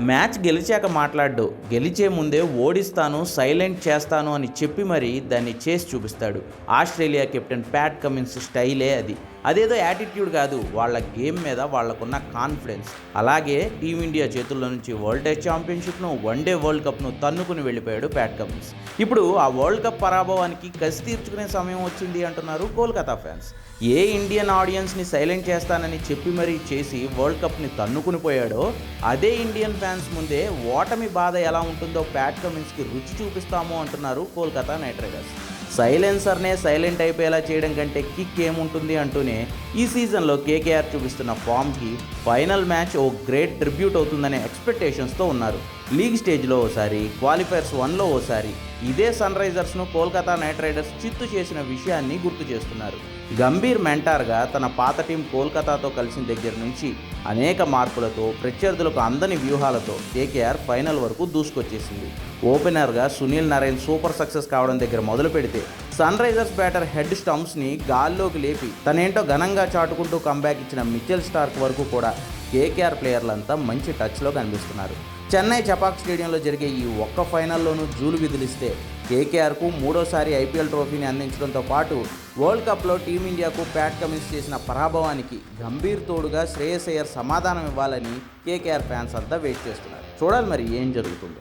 Match గెలిచాక మాట్లాడ్డు. గెలిచే ముందే ఓడిస్తాను silent చేస్తాను అని చెప్పి మరీ దాన్ని చేసి చూపిస్తాడు. ఆస్ట్రేలియా కెప్టెన్ ప్యాట్ కమిన్స్ స్టైలే అది. అదేదో యాటిట్యూడ్ కాదు వాళ్ళ గేమ్ మీద వాళ్ళకున్న కాన్ఫిడెన్స్. అలాగే టీమిండియా చేతుల్లో నుంచి వరల్డ్ టెస్ట్ ఛాంపియన్షిప్ను వన్డే వరల్డ్ కప్ను తన్నుకుని వెళ్ళిపోయాడు ప్యాట్ కమిన్స్. ఇప్పుడు ఆ వరల్డ్ కప్ పరాభవానికి కసి తీర్చుకునే సమయం వచ్చింది అంటున్నారు కోల్కతా ఫ్యాన్స్. ఏ ఇండియన్ ఆడియన్స్ని సైలెంట్ చేస్తానని చెప్పి మరీ చేసి వరల్డ్ కప్ని తన్నుకుని పోయాడో అదే ఇండియన్ ఫ్యాన్స్ ముందే ఓటమి బాధ ఎలా ఉంటుందో ప్యాట్ కమిన్స్కి రుచి చూపిస్తాము అంటున్నారు కోల్కతా నైట్ రైడర్స్. సైలెన్సర్నే సైలెంట్ అయిపోయేలా చేయడం కంటే కిక్ ఏముంటుంది అంటూనే ఈ సీజన్లో కేకేఆర్ చూపిస్తున్న ఫామ్కి ఫైనల్ మ్యాచ్ ఓ గ్రేట్ ట్రిబ్యూట్ అవుతుందనే ఎక్స్పెక్టేషన్స్తో ఉన్నారు. లీగ్ స్టేజ్లో ఓసారి క్వాలిఫైర్స్ వన్లో ఓసారి ఇదే సన్ రైజర్స్ను కోల్కతా నైట్ రైడర్స్ చిత్తు చేసిన విషయాన్ని గుర్తు చేస్తున్నారు. గంభీర్ మెంటార్గా తన పాత టీం కోల్కతాతో కలిసిన దగ్గర నుంచి అనేక మార్పులతో ప్రత్యర్థులకు అందని వ్యూహాలతో కేకేఆర్ ఫైనల్ వరకు దూసుకొచ్చేసింది. ఓపెనర్గా సునీల్ నారాయణ్ సూపర్ సక్సెస్ కావడం దగ్గర మొదలు పెడితే సన్ రైజర్స్ బ్యాటర్ హెడ్ స్టంప్స్ని గాల్లోకి లేపి తనేంటో ఘనంగా చాటుకుంటూ కంబ్యాక్ ఇచ్చిన మిచెల్ స్టార్క్ వరకు కూడా కేకేఆర్ ప్లేయర్లంతా మంచి టచ్లో కనిపిస్తున్నారు. చెన్నై చపాక్ స్టేడియంలో జరిగే ఈ ఒక్క ఫైనల్లోనూ జూలు విధులిస్తే కేకేఆర్కు మూడోసారి ఐపీఎల్ ట్రోఫీని అందించడంతో పాటు వరల్డ్ కప్లో టీమిండియాకు ప్యాట్ కమిన్స్ చేసిన పరాభవానికి గంభీర్ తోడుగా శ్రేయస్ అయ్యర్ సమాధానం ఇవ్వాలని కేకేఆర్ ఫ్యాన్స్ అంతా వెయిట్ చేస్తున్నారు. చూడాలి మరి ఏం జరుగుతుందో.